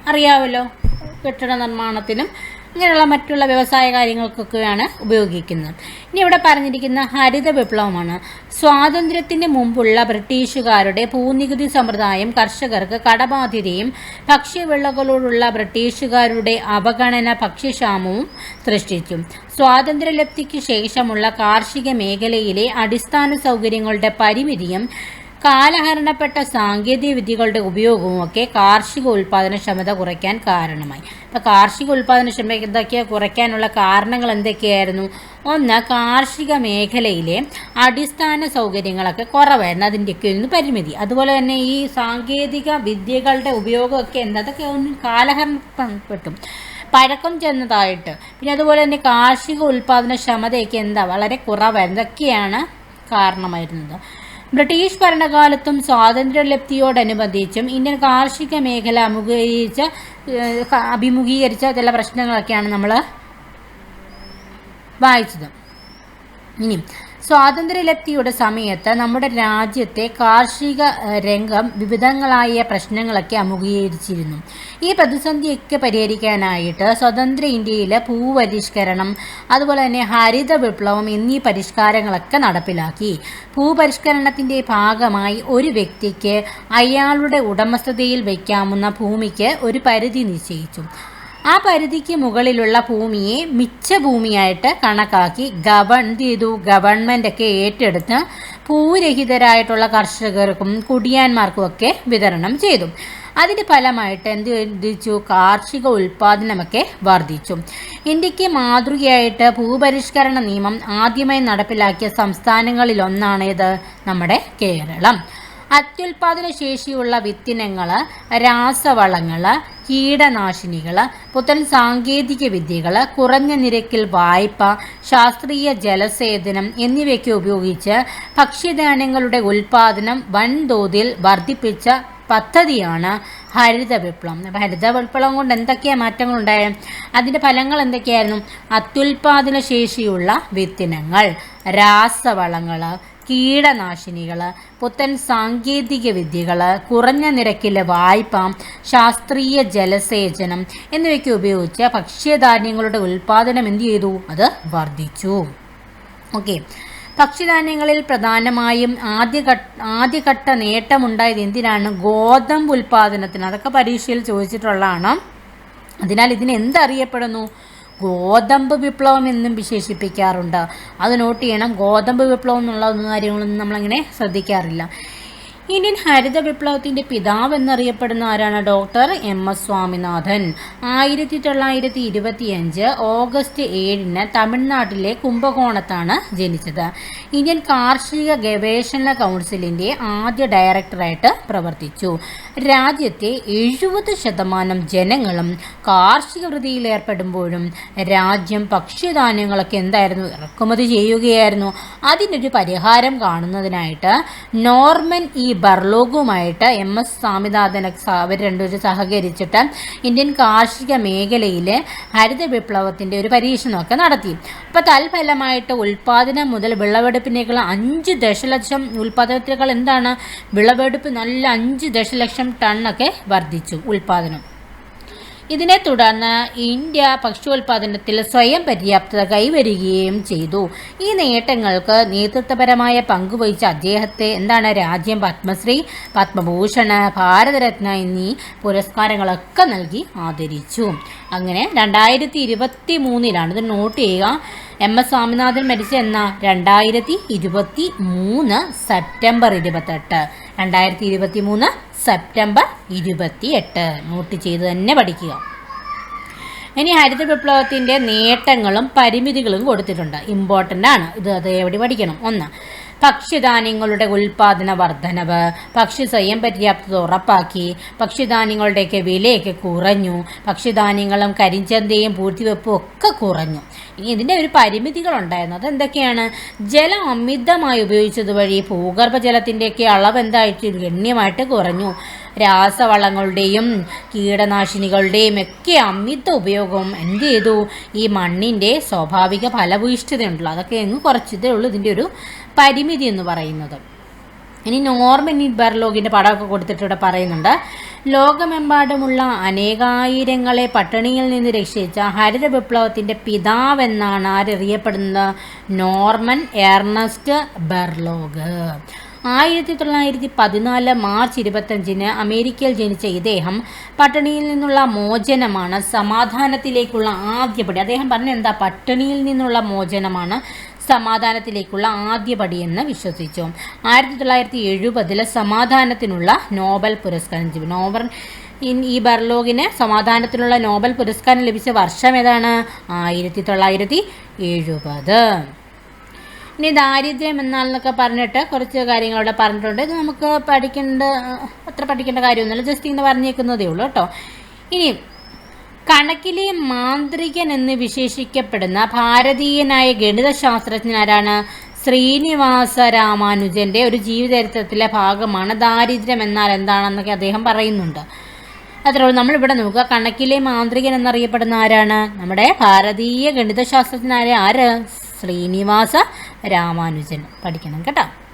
Speaker 1: അറിയാമല്ലോ കെട്ടിട നിർമ്മാണത്തിനും ഇങ്ങനെയുള്ള മറ്റുള്ള വ്യവസായ കാര്യങ്ങൾക്കൊക്കെയാണ് ഉപയോഗിക്കുന്നത്. ഇനി ഇവിടെ പറഞ്ഞിരിക്കുന്ന ഹരിത വിപ്ലവമാണ്. സ്വാതന്ത്ര്യത്തിന് മുമ്പുള്ള ബ്രിട്ടീഷുകാരുടെ ഭൂനികുതി സമ്പ്രദായം കർഷകർക്ക് കടബാധ്യതയും ഭക്ഷ്യവിളകളോടുള്ള ബ്രിട്ടീഷുകാരുടെ അവഗണന ഭക്ഷ്യക്ഷാമവും സൃഷ്ടിച്ചു. സ്വാതന്ത്ര്യലബ്ധിക്ക് ശേഷമുള്ള കാർഷിക മേഖലയിലെ അടിസ്ഥാന സൗകര്യങ്ങളുടെ പരിമിതിയും കാലഹരണപ്പെട്ട സാങ്കേതിക വിദ്യകളുടെ ഉപയോഗവും ഒക്കെ കാർഷിക ഉൽപാദനക്ഷമത കുറയ്ക്കാൻ കാരണമായി. അപ്പോൾ കാർഷിക ഉൽപാദനക്ഷമതയ്ക്ക് കുറയ്ക്കാനുള്ള കാരണങ്ങൾ എന്തൊക്കെയായിരുന്നു? ഒന്ന് കാർഷിക മേഖലയിലെ അടിസ്ഥാന സൗകര്യങ്ങളൊക്കെ കുറവായിരുന്നു. അതിന്റെയൊക്കെ ഒന്ന് പരിമിതി. അതുപോലെ തന്നെ ഈ സാങ്കേതിക വിദ്യകളുടെ ഉപയോഗമൊക്കെ എന്തൊക്കെ ഒന്ന് കാലഹരണപ്പെട്ടു. പഴക്കം ചെന്നതായിട്ട്. പിന്നെ അതുപോലെ തന്നെ കാർഷിക ഉൽപ്പാദനക്ഷമതയൊക്കെ എന്താ? വളരെ കുറവായിരുന്നു. ഇതൊക്കെയാണ് കാരണമായിരുന്നത്. ബ്രിട്ടീഷ് ഭരണകാലത്തും സ്വാതന്ത്ര്യലബ്ധിയോടനുബന്ധിച്ചും ഇന്ത്യൻ കാർഷിക മേഖല അഭിമുഖീകരിച്ച അഭിമുഖീകരിച്ച ചില പ്രശ്നങ്ങളൊക്കെയാണ് നമ്മൾ വായിച്ചത്. ഇനി സ്വാതന്ത്ര്യലബ്ധിയുടെ സമയത്ത് നമ്മുടെ രാജ്യത്തെ കാർഷിക രംഗം വിവിധങ്ങളായ പ്രശ്നങ്ങളൊക്കെ അമുഖീകരിച്ചിരുന്നു. ഈ പ്രതിസന്ധിയൊക്കെ പരിഹരിക്കാനായിട്ട് സ്വതന്ത്ര ഇന്ത്യയിലെ ഭൂപരിഷ്കരണം അതുപോലെ തന്നെ ഹരിത വിപ്ലവം എന്നീ പരിഷ്കാരങ്ങളൊക്കെ നടപ്പിലാക്കി. ഭൂപരിഷ്കരണത്തിന്റെ ഭാഗമായി ഒരു വ്യക്തിക്ക് അയാളുടെ ഉടമസ്ഥതയിൽ വയ്ക്കാവുന്ന ഭൂമിക്ക് ഒരു പരിധി നിശ്ചയിച്ചു. ആ പരിധിക്ക് മുകളിലുള്ള ഭൂമിയെ മിച്ച ഭൂമിയായിട്ട് കണക്കാക്കി ഗവൺ എന്ത് ചെയ്തു. ഗവൺമെന്റ് ഒക്കെ ഏറ്റെടുത്ത് ഭൂരഹിതരായിട്ടുള്ള കർഷകർക്കും കുടിയാന്മാർക്കും ഒക്കെ വിതരണം ചെയ്തു. അതിന്റെ ഫലമായിട്ട് എന്ത് വർദ്ധിച്ചു കാർഷിക ഉൽപ്പാദനമൊക്കെ വർദ്ധിച്ചു. ഇന്ത്യയ്ക്ക് മാതൃകയായിട്ട് ഭൂപരിഷ്കരണ നിയമം ആദ്യമായി നടപ്പിലാക്കിയ സംസ്ഥാനങ്ങളിലൊന്നാണേത് നമ്മുടെ കേരളം. അത്യുൽപാദന ശേഷിയുള്ള വിത്തിനങ്ങൾ രാസവളങ്ങൾ കീടനാശിനികൾ പുത്തൻ സാങ്കേതിക വിദ്യകൾ കുറഞ്ഞ നിരക്കിൽ വായ്പ ശാസ്ത്രീയ ജലസേചനം എന്നിവയ്ക്ക് ഉപയോഗിച്ച് ഭക്ഷ്യധാന്യങ്ങളുടെ ഉൽപാദനം വൻതോതിൽ വർദ്ധിപ്പിച്ച പദ്ധതിയാണ് ഹരിത വിപ്ലവം ഹരിത വിപ്ലവം കൊണ്ട് എന്തൊക്കെയാണ് മാറ്റങ്ങൾ ഉണ്ടായത് അതിന്റെ ഫലങ്ങൾ എന്തൊക്കെയായിരുന്നു? അത്യുൽപാദന ശേഷിയുള്ള വിത്തിനങ്ങൾ രാസവളങ്ങൾ കീടനാശിനികൾ പുത്തൻ സാങ്കേതിക വിദ്യകൾ കുറഞ്ഞ നിരക്കിലെ വായ്പ ശാസ്ത്രീയ ജലസേചനം എന്നിവയ്ക്ക് ഉപയോഗിച്ച് ഭക്ഷ്യധാന്യങ്ങളുടെ ഉൽപ്പാദനം എന്ത് ചെയ്തു? അത് വർദ്ധിച്ചു. ഓക്കെ. ഭക്ഷ്യധാന്യങ്ങളിൽ പ്രധാനമായും ആദ്യഘട്ട ആദ്യഘട്ട നേട്ടമുണ്ടായത് എന്തിനാണ്? ഗോതമ്പ് ഉൽപ്പാദനത്തിന് അതൊക്കെ പരീക്ഷയിൽ ചോദിച്ചിട്ടുള്ളതാണ്. അതിനാൽ ഇതിന് എന്തറിയപ്പെടുന്നു ഗോതമ്പ് വിപ്ലവം എന്നും വിശേഷിപ്പിക്കാറുണ്ട്. അത് നോട്ട് ചെയ്യണം. ഗോതമ്പ് വിപ്ലവം എന്നുള്ള കാര്യങ്ങളൊന്നും നമ്മളങ്ങനെ ശ്രദ്ധിക്കാറില്ല. ഇന്ത്യൻ ഹരിത വിപ്ലവത്തിന്റെ പിതാവ് എന്നറിയപ്പെടുന്ന ആരാണ്? Doctor M S Swaminathan. ആയിരത്തി തൊള്ളായിരത്തി ഇരുപത്തിയഞ്ച് ഓഗസ്റ്റ് ഏഴിന് തമിഴ്നാട്ടിലെ കുംഭകോണത്താണ് ജനിച്ചത്. ഇന്ത്യൻ കാർഷിക ഗവേഷണ കൗൺസിലിന്റെ ആദ്യ ഡയറക്ടറായിട്ട് പ്രവർത്തിച്ചു. രാജ്യത്തെ എഴുപത് ശതമാനം ജനങ്ങളും കാർഷിക വൃത്തിയിൽ ഏർപ്പെടുമ്പോഴും രാജ്യം ഭക്ഷ്യധാന്യങ്ങളൊക്കെ എന്തായിരുന്നു? ഇറക്കുമതി ചെയ്യുകയായിരുന്നു. അതിനൊരു പരിഹാരം കാണുന്നതിനായിട്ട് നോർമൻ ഇ ബർലോഗുമായിട്ട് എം എസ് സ്വാമിനാഥൻ അവർ രണ്ടുപേരും സഹകരിച്ചിട്ട് ഇന്ത്യൻ കാർഷിക മേഖലയിലെ ഹരിത വിപ്ലവത്തിന്റെ ഒരു പരീക്ഷണമൊക്കെ നടത്തി. അപ്പോൾ തൽഫലമായിട്ട് ഉൽപ്പാദനം മുതൽ വിളവെടുപ്പിനേക്കുള്ള അഞ്ച് ദശലക്ഷം ഉൽപ്പാദനത്തിനേക്കാൾ എന്താണ്? വിളവെടുപ്പ് നല്ല അഞ്ച് ദശലക്ഷം ടണ്ണൊക്കെ വർദ്ധിച്ചു ഉൽപ്പാദനം. ഇതിനെ തുടർന്ന് ഇന്ത്യ ഭക്ഷ്യോൽപാദനത്തിൽ സ്വയം പര്യാപ്തത കൈവരികയും ചെയ്തു. ഈ നേട്ടങ്ങൾക്ക് നേതൃത്വപരമായ പങ്കുവഹിച്ച അദ്ദേഹത്തെ എന്താണ് രാജ്യം പത്മശ്രീ പത്മഭൂഷൺ ഭാരതരത്ന എന്നീ പുരസ്കാരങ്ങളൊക്കെ നൽകി ആദരിച്ചു. അങ്ങനെ രണ്ടായിരത്തി ഇരുപത്തി മൂന്നിലാണ് ഇത് നോട്ട് ചെയ്യുക. എം എസ് സ്വാമിനാഥൻ മരിച്ച എന്ന രണ്ടായിരത്തി ഇരുപത്തി മൂന്ന് സെപ്റ്റംബർ ഇരുപത്തെട്ട്. രണ്ടായിരത്തി ഇരുപത്തി മൂന്ന് സെപ്റ്റംബർ ഇരുപത്തി എട്ട് നോട്ട് ചെയ്ത് തന്നെ പഠിക്കുക. ഇനി ഹരിത വിപ്ലവത്തിന്റെ നേട്ടങ്ങളും പരിമിതികളും കൊടുത്തിട്ടുണ്ട്. ഇമ്പോർട്ടന്റ് ആണ്. ഇത് അത് എവിടെ പഠിക്കണം? ഒന്ന് ഭക്ഷ്യധാന്യങ്ങളുടെ ഉൽപാദന വർധനവ്. ഭക്ഷ്യസ്വയം പര്യാപ്തത ഉറപ്പാക്കി. ഭക്ഷ്യധാന്യങ്ങളുടെയൊക്കെ വിലയൊക്കെ കുറഞ്ഞു. ഭക്ഷ്യധാന്യങ്ങളും കരിഞ്ചന്തയും പൂഴ്ത്തിവെപ്പും ഒക്കെ കുറഞ്ഞു. ഇനി ഇതിന്റെ ഒരു പരിമിതികളുണ്ടായിരുന്നു. അതെന്തൊക്കെയാണ്? ജലം അമിതമായി ഉപയോഗിച്ചത് വഴി ഭൂഗർഭജലത്തിന്റെയൊക്കെ അളവ് എന്തായിട്ട് ഗണ്യമായിട്ട് കുറഞ്ഞു. രാസവളങ്ങളുടെയും കീടനാശിനികളുടെയും ഒക്കെ അമിത ഉപയോഗം എന്ത് ചെയ്തു? ഈ മണ്ണിന്റെ സ്വാഭാവിക ഫലഭൂയിഷ്ഠതയുണ്ടല്ലോ. അതൊക്കെ അങ്ങ് കുറച്ചതേ ഉള്ളൂ ഇതിന്റെ ഒരു പരിമിതി എന്ന് പറയുന്നത്. ഇനി നോർമൻ ബെർലോഗിന്റെ പടമൊക്കെ കൊടുത്തിട്ട് ഇവിടെ പറയുന്നുണ്ട്. ലോകമെമ്പാടുമുള്ള അനേകായിരങ്ങളെ പട്ടിണിയിൽ നിന്ന് രക്ഷിച്ച ഹരിത വിപ്ലവത്തിന്റെ പിതാവെന്നാണ് ആരറിയപ്പെടുന്നത് നോർമൻ എർണസ്റ്റ് ബെർലോഗ് ആയിരത്തി തൊള്ളായിരത്തി പതിനാല് മാർച്ച് ഇരുപത്തഞ്ചിന് അമേരിക്കയിൽ ജനിച്ച ഇദ്ദേഹം പട്ടിണിയിൽ നിന്നുള്ള മോചനമാണ് സമാധാനത്തിലേക്കുള്ള ആദ്യപടി. അദ്ദേഹം പറഞ്ഞ എന്താ പട്ടിണിയിൽ നിന്നുള്ള മോചനമാണ് സമാധാനത്തിലേക്കുള്ള ആദ്യപടിയെന്ന് വിശ്വസിച്ചു. ആയിരത്തി തൊള്ളായിരത്തി എഴുപതിൽ സമാധാനത്തിനുള്ള നോബൽ പുരസ്കാരം നോബൽ ഈ ബർലോഗിന് സമാധാനത്തിനുള്ള നോബൽ പുരസ്കാരം ലഭിച്ച വർഷം ഏതാണ്? ആയിരത്തി തൊള്ളായിരത്തി എഴുപത് ഇനി ദാരിദ്ര്യം എന്നാണെന്നൊക്കെ പറഞ്ഞിട്ട് കുറച്ച് കാര്യങ്ങൾ പറഞ്ഞിട്ടുണ്ട്. ഇത് നമുക്ക് പഠിക്കേണ്ട അത്ര പഠിക്കേണ്ട കാര്യമൊന്നുമില്ല. ജസ്റ്റ് ഇങ്ങനെ പറഞ്ഞേക്കുന്നതേ ഉള്ളൂ കേട്ടോ. ഇനി കണക്കിലെ മാന്ത്രികൻ എന്ന് വിശേഷിക്കപ്പെടുന്ന ഭാരതീയനായ ഗണിതശാസ്ത്രജ്ഞൻ ആരാണ് ശ്രീനിവാസ രാമാനുജന്റെ ഒരു ജീവചരിത്രത്തിലെ ഭാഗമാണ് ദാരിദ്ര്യം എന്നാൽ എന്താണെന്നൊക്കെ അദ്ദേഹം പറയുന്നുണ്ട്. അത്രേ നമ്മളിവിടെ നോക്കുക. കണക്കിലെ മാന്ത്രികൻ എന്നറിയപ്പെടുന്ന ആരാണ്? നമ്മുടെ ഭാരതീയ ഗണിതശാസ്ത്രജ്ഞനായ ആര്? ശ്രീനിവാസ രാമാനുജൻ പഠിക്കണം കേട്ടോ.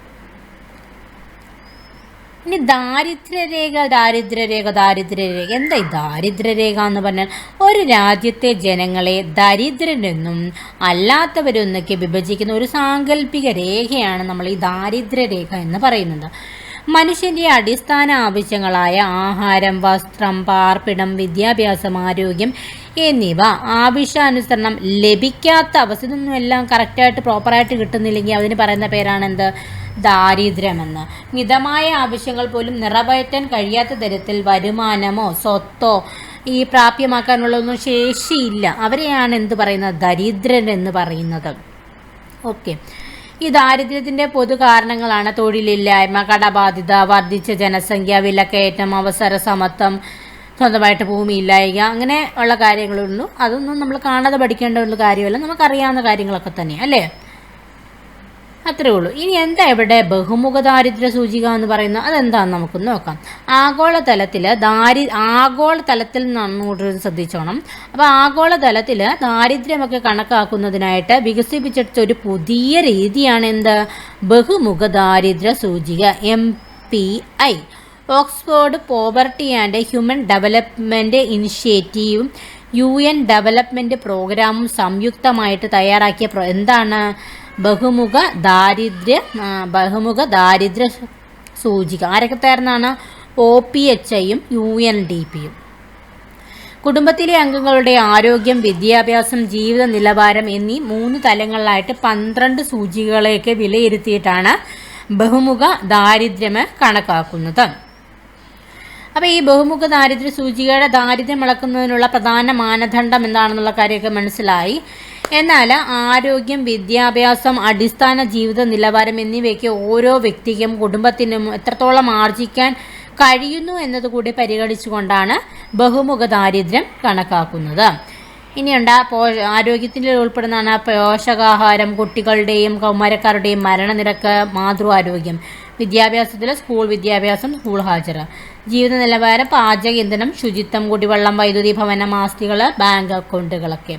Speaker 1: ഇനി ദാരിദ്ര്യരേഖ ദാരിദ്ര്യരേഖ ദാരിദ്ര്യരേഖ. എന്താ ഈ ദാരിദ്ര്യരേഖ എന്ന് പറഞ്ഞാൽ? ഒരു രാജ്യത്തെ ജനങ്ങളെ ദരിദ്രരെന്നും അല്ലാത്തവരെന്നൊക്കെ വിഭജിക്കുന്ന ഒരു സാങ്കല്പിക രേഖയാണ് നമ്മൾ ഈ ദാരിദ്ര്യരേഖ എന്ന് പറയുന്നത്. മനുഷ്യന്റെ അടിസ്ഥാന ആവശ്യങ്ങളായ ആഹാരം വസ്ത്രം പാർപ്പിടം വിദ്യാഭ്യാസം ആരോഗ്യം എന്നിവ ആവശ്യാനുസരണം ലഭിക്കാത്ത അവസ്ഥ ഇതൊന്നും എല്ലാം കറക്റ്റായിട്ട് പ്രോപ്പറായിട്ട് കിട്ടുന്നില്ലെങ്കിൽ അതിന് പറയുന്ന പേരാണ് എന്ത്? ദാരിദ്ര്യമെന്ന്. മിതമായ ആവശ്യങ്ങൾ പോലും നിറവേറ്റാൻ കഴിയാത്ത തരത്തിൽ വരുമാനമോ സ്വത്തോ ഈ പ്രാപ്യമാക്കാനുള്ള ഒന്നും ശേഷിയില്ല. അവരെയാണ് എന്ത് പറയുന്നത്? ദരിദ്രൻ എന്ന് പറയുന്നത്. ഓക്കെ. ഈ ദാരിദ്ര്യത്തിന്റെ പൊതു കാരണങ്ങളാണ് തൊഴിലില്ലായ്മ കടബാധ്യത വർദ്ധിച്ച ജനസംഖ്യ വിലക്കയറ്റം അവസര സമത്വം സ്വന്തമായിട്ട് ഭൂമി ഇല്ലായ്മ അങ്ങനെ ഉള്ള കാര്യങ്ങളുള്ളൂ. അതൊന്നും നമ്മൾ കാണാതെ പഠിക്കേണ്ട ഒരു കാര്യമല്ല. നമുക്കറിയാവുന്ന കാര്യങ്ങളൊക്കെ തന്നെ അല്ലേ? അത്രേ ഉള്ളൂ. ഇനി എന്താ ഇവിടെ ബഹുമുഖ ദാരിദ്ര്യ സൂചിക എന്ന് പറയുന്നത്? അതെന്താണെന്ന് നമുക്ക് നോക്കാം. ആഗോളതലത്തിൽ ദാരി ആഗോളതലത്തിൽ നമ്മോട് ശ്രദ്ധിച്ചോണം. അപ്പോൾ ആഗോളതലത്തിൽ ദാരിദ്ര്യമൊക്കെ കണക്കാക്കുന്നതിനായിട്ട് വികസിപ്പിച്ചെടുത്ത ഒരു പുതിയ രീതിയാണ് എന്ത്? ബഹുമുഖ ദാരിദ്ര്യ സൂചിക M P I. Oxford poverty and human development ഇനിഷ്യേറ്റീവും U N development പ്രോഗ്രാമും സംയുക്തമായിട്ട് തയ്യാറാക്കിയ എന്താണ്? ബഹുമുഖ ദാരിദ്ര്യ ബഹുമുഖ ദാരിദ്ര്യ സൂചിക. ആരൊക്കെ തയ്യാറാണ് ഒ പി എച്ച് ഐയും യു എൻ ഡി പിയും കുടുംബത്തിലെ അംഗങ്ങളുടെ ആരോഗ്യം വിദ്യാഭ്യാസം ജീവിത നിലവാരം എന്നീ മൂന്ന് തലങ്ങളിലായിട്ട് പന്ത്രണ്ട് സൂചികകളെയൊക്കെ വിലയിരുത്തിയിട്ടാണ് ബഹുമുഖ ദാരിദ്ര്യം കണക്കാക്കുന്നത്. അപ്പോൾ ഈ ബഹുമുഖ ദാരിദ്ര്യ സൂചികയുടെ ദാരിദ്ര്യം അളക്കുന്നതിനുള്ള പ്രധാന മാനദണ്ഡം എന്താണെന്നുള്ള കാര്യമൊക്കെ മനസ്സിലായി. എന്നാൽ ആരോഗ്യം വിദ്യാഭ്യാസം അടിസ്ഥാന ജീവിത നിലവാരം എന്നിവയ്ക്ക് ഓരോ വ്യക്തിക്കും കുടുംബത്തിനും എത്രത്തോളം ആർജിക്കാൻ കഴിയുന്നു എന്നതുകൂടി പരിഗണിച്ചുകൊണ്ടാണ് ബഹുമുഖ ദാരിദ്ര്യം കണക്കാക്കുന്നത്. ഇനിയുണ്ട് പോ ആരോഗ്യത്തിൽ ഉൾപ്പെടുന്നതാണ് പോഷകാഹാരം കുട്ടികളുടെയും കൗമാരക്കാരുടെയും മരണനിരക്ക് മാതൃ ആരോഗ്യം വിദ്യാഭ്യാസത്തിൽ സ്കൂൾ വിദ്യാഭ്യാസം സ്കൂൾ ഹാജർ ജീവിത നിലവാരം പാചക ഇന്ധനം ശുചിത്വം കുടിവെള്ളം വൈദ്യുതി ഭവനം ആസ്തികൾ ബാങ്ക് അക്കൗണ്ടുകളൊക്കെ.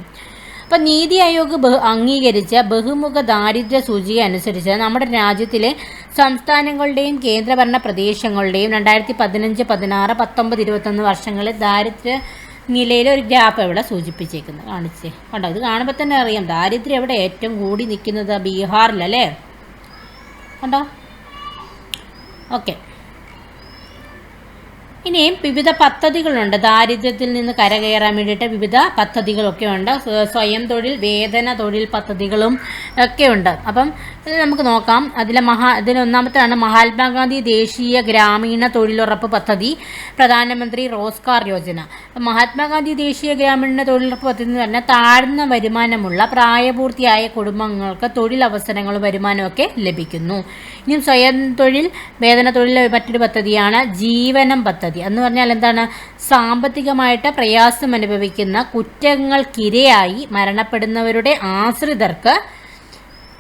Speaker 1: അപ്പോൾ നീതി ആയോഗ് അംഗീകരിച്ച ബഹുമുഖ ദാരിദ്ര്യ സൂചിക അനുസരിച്ച് നമ്മുടെ രാജ്യത്തിലെ സംസ്ഥാനങ്ങളുടെയും കേന്ദ്രഭരണ പ്രദേശങ്ങളുടെയും രണ്ടായിരത്തി പതിനഞ്ച് പതിനാറ് പത്തൊമ്പത് ഇരുപത്തൊന്ന് വർഷങ്ങളിൽ ദാരിദ്ര്യ നിലയിൽ ഒരു ഗ്യാപ്പ് ഇവിടെ സൂചിപ്പിച്ചേക്കുന്നത് കാണിച്ചേ. കണ്ടോ? ഇത് കാണുമ്പോൾ തന്നെ അറിയാം. ദാരിദ്ര്യം എവിടെ ഏറ്റവും കൂടി നിൽക്കുന്നത് ബീഹാറിലല്ലേ? കണ്ടോ? ഓക്കെ. ഇനിയും വിവിധ പദ്ധതികളുണ്ട്. ദാരിദ്ര്യത്തിൽ നിന്ന് കരകയറാൻ വേണ്ടിയിട്ട് വിവിധ പദ്ധതികളൊക്കെ ഉണ്ട്. സ്വ- സ്വയം തൊഴിൽ വേതന തൊഴിൽ പദ്ധതികളും ഒക്കെ ഉണ്ട്. അപ്പം ഇത് നമുക്ക് നോക്കാം. അതിലെ മഹാ ഇതിൽ ഒന്നാമത്തെയാണ് മഹാത്മാഗാന്ധി ദേശീയ ഗ്രാമീണ തൊഴിലുറപ്പ് പദ്ധതി പ്രധാനമന്ത്രി റോസ്കാർ യോജന. മഹാത്മാഗാന്ധി ദേശീയ ഗ്രാമീണ തൊഴിലുറപ്പ് പദ്ധതി എന്ന് പറഞ്ഞാൽ താഴ്ന്ന വരുമാനമുള്ള പ്രായപൂർത്തിയായ കുടുംബങ്ങൾക്ക് തൊഴിലവസരങ്ങളും വരുമാനമൊക്കെ ലഭിക്കുന്നു. ഇനിയും സ്വയം തൊഴിൽ വേതന തൊഴിൽ മറ്റൊരു പദ്ധതിയാണ് ജീവനം പദ്ധതി. എന്ന് പറഞ്ഞാൽ എന്താണ്? സാമ്പത്തികമായിട്ട് പ്രയാസം അനുഭവിക്കുന്ന കുറ്റങ്ങൾക്കിരയായി മരണപ്പെടുന്നവരുടെ ആശ്രിതർക്ക്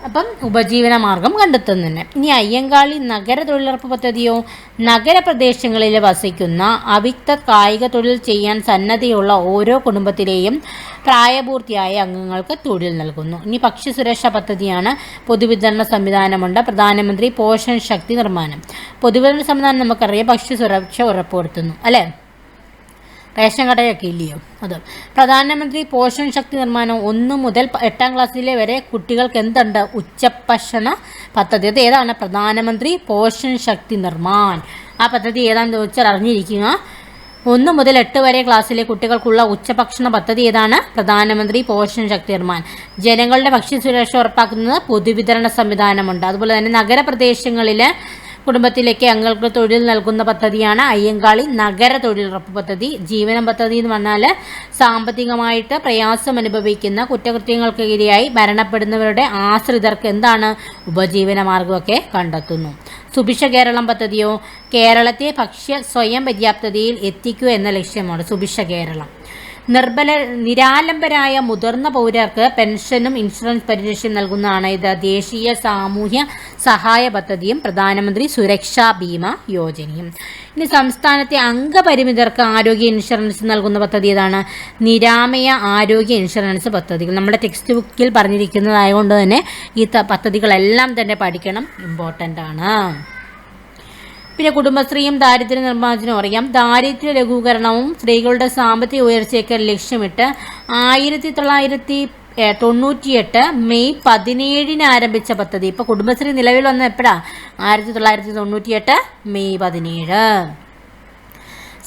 Speaker 1: അപ്പം ഉപജീവന മാർഗം കണ്ടെത്തുന്നുണ്ട് ഇനി അയ്യങ്കാളി നഗര തൊഴിലുറപ്പ് പദ്ധതിയോ നഗരപ്രദേശങ്ങളിൽ വസിക്കുന്ന അവിക്ത കായിക തൊഴിൽ ചെയ്യാൻ സന്നദ്ധയുള്ള ഓരോ കുടുംബത്തിലെയും പ്രായപൂർത്തിയായ അംഗങ്ങൾക്ക് തൊഴിൽ നൽകുന്നു. ഇനി ഭക്ഷ്യസുരക്ഷാ പദ്ധതിയാണ് പൊതുവിതരണ സംവിധാനമുണ്ട്. പ്രധാനമന്ത്രി പോഷൺ ശക്തി നിർമ്മാണം. പൊതുവിതരണ സംവിധാനം നമുക്കറിയാം. ഭക്ഷ്യസുരക്ഷ ഉറപ്പുവരുത്തുന്നു. അല്ലേ? റേഷൻ കടയൊക്കെ ഇല്ലയോ? അത്. പ്രധാനമന്ത്രി പോഷൺ ശക്തി നിർമ്മാണം ഒന്ന് മുതൽ എട്ടാം ക്ലാസ്സിലെ വരെ കുട്ടികൾക്ക് എന്തുണ്ട്? ഉച്ചഭക്ഷണ പദ്ധതി. അത് ഏതാണ്? പ്രധാനമന്ത്രി പോഷൺ ശക്തി നിർമ്മാൻ ആ പദ്ധതി ഏതാണെന്ന് ചോദിച്ചാൽ അറിഞ്ഞിരിക്കുക. ഒന്ന് മുതൽ എട്ട് വരെ ക്ലാസ്സിലെ കുട്ടികൾക്കുള്ള ഉച്ചഭക്ഷണ പദ്ധതി ഏതാണ്? പ്രധാനമന്ത്രി പോഷൺ ശക്തി നിർമ്മാൻ ജനങ്ങളുടെ ഭക്ഷ്യസുരക്ഷ ഉറപ്പാക്കുന്നത് പൊതുവിതരണ സംവിധാനമുണ്ട്. അതുപോലെ തന്നെ നഗരപ്രദേശങ്ങളിൽ കുടുംബത്തിലേക്ക് അംഗങ്ങൾക്ക് തൊഴിൽ നൽകുന്ന പദ്ധതിയാണ് അയ്യങ്കാളി നഗര തൊഴിലുറപ്പ് പദ്ധതി. ജീവനം പദ്ധതി എന്ന് പറഞ്ഞാൽ സാമ്പത്തികമായിട്ട് പ്രയാസം അനുഭവിക്കുന്ന കുറ്റകൃത്യങ്ങൾക്കെതിരായി മരണപ്പെടുന്നവരുടെ ആശ്രിതർക്ക് എന്താണ് ഉപജീവന മാർഗമൊക്കെ കണ്ടെത്തുന്നു. സുഭിക്ഷ കേരളം പദ്ധതിയോ കേരളത്തെ ഭക്ഷ്യ സ്വയം പര്യാപ്തതയിൽ എത്തിക്കുക എന്ന ലക്ഷ്യമാണ് സുഭിക്ഷ കേരളം. നിർബല നിരാലംബരായ മുതിർന്ന പൗരർക്ക് പെൻഷനും ഇൻഷുറൻസ് പരിരക്ഷയും നൽകുന്നതാണ് ഇത്. ദേശീയ സാമൂഹ്യ സഹായ പദ്ധതിയും പ്രധാനമന്ത്രി സുരക്ഷാ ബീമ യോജനയും. ഇനി സംസ്ഥാനത്തെ അംഗപരിമിതർക്ക് ആരോഗ്യ ഇൻഷുറൻസ് നൽകുന്ന പദ്ധതി ഏതാണ്? നിരാമയ ആരോഗ്യ ഇൻഷുറൻസ് പദ്ധതികൾ. നമ്മുടെ ടെക്സ്റ്റ് ബുക്കിൽ പറഞ്ഞിരിക്കുന്നതായതുകൊണ്ട് തന്നെ ഈ പദ്ധതികളെല്ലാം തന്നെ പഠിക്കണം. ഇമ്പോർട്ടന്റ് ആണ്. പിന്നെ കുടുംബശ്രീയും ദാരിദ്ര്യ നിർമ്മാർജനവും അറിയാം. ദാരിദ്ര്യ ലഘൂകരണവും സ്ത്രീകളുടെ സാമ്പത്തിക ഉയർച്ചയൊക്കെ ലക്ഷ്യമിട്ട് ആയിരത്തി തൊള്ളായിരത്തി തൊണ്ണൂറ്റിയെട്ട് മെയ് പതിനേഴിന് ആരംഭിച്ച പദ്ധതി. ഇപ്പോൾ കുടുംബശ്രീ നിലവിൽ വന്ന എപ്പോഴാ? ആയിരത്തി തൊള്ളായിരത്തി തൊണ്ണൂറ്റിയെട്ട് മെയ് പതിനേഴ്.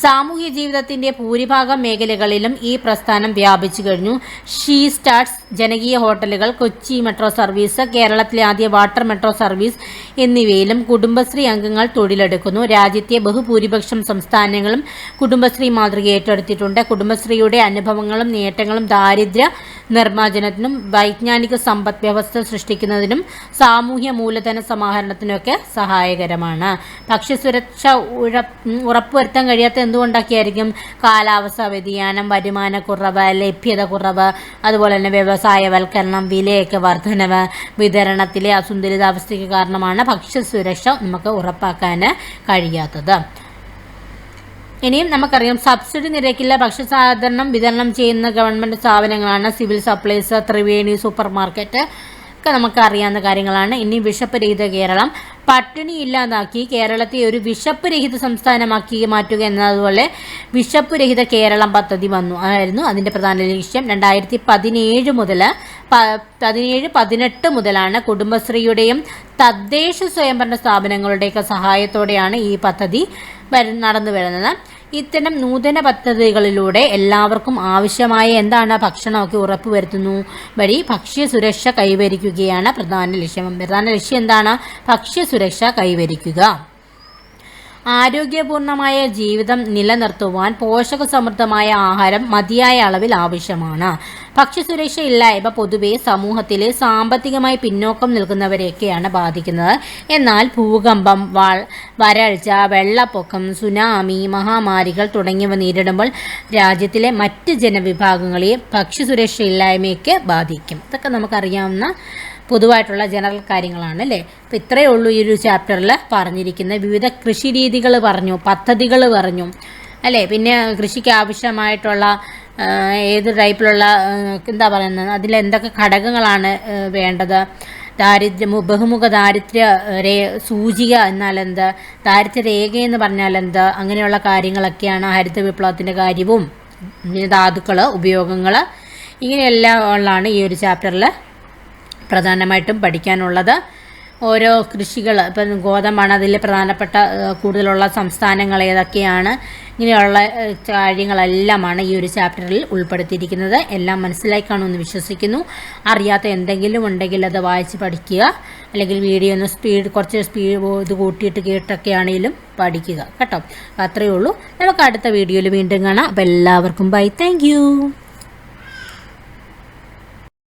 Speaker 1: സാമൂഹ്യ ജീവിതത്തിന്റെ ഭൂരിഭാഗം മേഖലകളിലും ഈ പ്രസ്ഥാനം വ്യാപിച്ചു കഴിഞ്ഞു. ഷീ സ്റ്റാർട്സ് ജനകീയ ഹോട്ടലുകൾ കൊച്ചി മെട്രോ സർവീസ് കേരളത്തിലെ ആദ്യ വാട്ടർ മെട്രോ സർവീസ് എന്നിവയിലും കുടുംബശ്രീ അംഗങ്ങൾ തൊഴിലെടുക്കുന്നു. രാജ്യത്തെ ബഹുഭൂരിപക്ഷം സംസ്ഥാനങ്ങളും കുടുംബശ്രീ മാതൃക ഏറ്റെടുത്തിട്ടുണ്ട്. കുടുംബശ്രീയുടെ അനുഭവങ്ങളും നേട്ടങ്ങളും ദാരിദ്ര്യ നിർമ്മാർജനത്തിനും വൈജ്ഞാനിക സമ്പദ് വ്യവസ്ഥ സൃഷ്ടിക്കുന്നതിനും സാമൂഹ്യ മൂലധന സമാഹരണത്തിനൊക്കെ സഹായകരമാണ്. ഭക്ഷ്യസുരക്ഷ ഉറപ്പുവരുത്താൻ കഴിയാത്ത എന്തുകൊണ്ടൊക്കെയായിരിക്കും? കാലാവസ്ഥ വ്യതിയാനം വരുമാനക്കുറവ് ലഭ്യത കുറവ് അതുപോലെ തന്നെ വ്യവസായവൽക്കരണം വിലയൊക്കെ വർധനവ് വിതരണത്തിലെ അസുന്തുലിതാവസ്ഥയ്ക്ക് കാരണമാണ് ഭക്ഷ്യസുരക്ഷ നമുക്ക് ഉറപ്പാക്കാൻ കഴിയാത്തത്. ഇനിയും നമുക്കറിയാം സബ്സിഡി നിരക്കില്ല ഭക്ഷ്യസാധനം വിതരണം ചെയ്യുന്ന ഗവൺമെന്റ് സ്ഥാപനങ്ങളാണ് civil supplies Triveni super market ഒക്കെ നമുക്ക് അറിയാവുന്ന കാര്യങ്ങളാണ്. ഇനി വിശപ്പ് രഹിത കേരളം. പട്ടിണി ഇല്ലാതാക്കി കേരളത്തെ ഒരു വിശപ്പ് രഹിത സംസ്ഥാനമാക്കി മാറ്റുക എന്നതുപോലെ വിശപ്പ് രഹിത കേരളം പദ്ധതി വന്നു. ആയിരുന്നു അതിന്റെ പ്രധാന ലക്ഷ്യം. രണ്ടായിരത്തി പതിനേഴ് മുതൽ പതിനേഴ് പതിനെട്ട് മുതലാണ് കുടുംബശ്രീയുടെയും തദ്ദേശ സ്വയംഭരണ സ്ഥാപനങ്ങളുടെയൊക്കെ സഹായത്തോടെയാണ് ഈ പദ്ധതി നടന്നു വരുന്നത്. ഇത്തരം നൂതന പദ്ധതികളിലൂടെ എല്ലാവർക്കും ആവശ്യമായ എന്താണ് ഭക്ഷണമൊക്കെ ഉറപ്പുവരുത്തുന്നു വഴി ഭക്ഷ്യസുരക്ഷ കൈവരിക്കുകയാണ് പ്രധാന ലക്ഷ്യം. പ്രധാന ലക്ഷ്യം എന്താണ്? ഭക്ഷ്യസുരക്ഷ കൈവരിക്കുക. ആരോഗ്യപൂർണമായ ജീവിതം നിലനിർത്തുവാൻ പോഷകസമൃദ്ധമായ ആഹാരം മതിയായ അളവിൽ ആവശ്യമാണ്. ഭക്ഷ്യസുരക്ഷ ഇല്ലായ്മ പൊതുവെ സമൂഹത്തിൽ സാമ്പത്തികമായി പിന്നോക്കം നിൽക്കുന്നവരെയൊക്കെയാണ് ബാധിക്കുന്നത്. എന്നാൽ ഭൂകമ്പം വരൾച്ച വെള്ളപ്പൊക്കം സുനാമി മഹാമാരികൾ തുടങ്ങിയവ നേരിടുമ്പോൾ രാജ്യത്തിലെ മറ്റ് ജനവിഭാഗങ്ങളെയും ഭക്ഷ്യസുരക്ഷ ഇല്ലായ്മയൊക്കെ ബാധിക്കും. ഇതൊക്കെ നമുക്കറിയാവുന്ന പൊതുവായിട്ടുള്ള ജനറൽ കാര്യങ്ങളാണ് അല്ലേ? അപ്പോൾ ഇത്രയേ ഉള്ളൂ ഈ ഒരു ചാപ്റ്ററിൽ പറഞ്ഞിരിക്കുന്ന വിവിധ കൃഷി രീതികൾ പറഞ്ഞു പദ്ധതികൾ പറഞ്ഞു. അല്ലേ? പിന്നെ കൃഷിക്ക് ആവശ്യമായിട്ടുള്ള ഏത് ടൈപ്പിലുള്ള എന്താ പറയുന്നത്? അതിൽ എന്തൊക്കെ ഘടകങ്ങളാണ് വേണ്ടത്? ദാരിദ്ര്യ ബഹുമുഖ ദാരിദ്ര്യ രേ സൂചിക എന്നാൽ എന്ത്? ദാരിദ്ര്യ രേഖ എന്ന് പറഞ്ഞാൽ എന്ത്? അങ്ങനെയുള്ള കാര്യങ്ങളൊക്കെയാണ് ഹരിത വിപ്ലവത്തിന്റെ കാര്യവും ധാതുക്കൾ ഉപയോഗങ്ങൾ ഇങ്ങനെയെല്ലാം ഉള്ളതാണ് ഈ ഒരു ചാപ്റ്ററിൽ പ്രധാനമായിട്ടും പഠിക്കാനുള്ളത്. ഓരോ കൃഷികൾ ഇപ്പം ഗോതമ്പാണ് അതിൽ പ്രധാനപ്പെട്ട കൂടുതലുള്ള സംസ്ഥാനങ്ങൾ ഏതൊക്കെയാണ് ഇങ്ങനെയുള്ള കാര്യങ്ങളെല്ലാമാണ് ഈ ഒരു ചാപ്റ്ററിൽ ഉൾപ്പെടുത്തിയിരിക്കുന്നത്. എല്ലാം മനസ്സിലായി കാണുമെന്ന് വിശ്വസിക്കുന്നു. അറിയാത്ത എന്തെങ്കിലും ഉണ്ടെങ്കിൽ അത് വായിച്ച് പഠിക്കുക. അല്ലെങ്കിൽ വീഡിയോ ഒന്ന് സ്പീഡ് കുറച്ച് സ്പീഡ് ഇത് കൂട്ടിയിട്ട് കേട്ടൊക്കെ ആണെങ്കിലും പഠിക്കുക. കേട്ടോ? അത്രയേ ഉള്ളൂ. നമുക്ക് അടുത്ത വീഡിയോയിൽ വീണ്ടും കാണാം. അപ്പോൾ എല്ലാവർക്കും ബൈ. താങ്ക്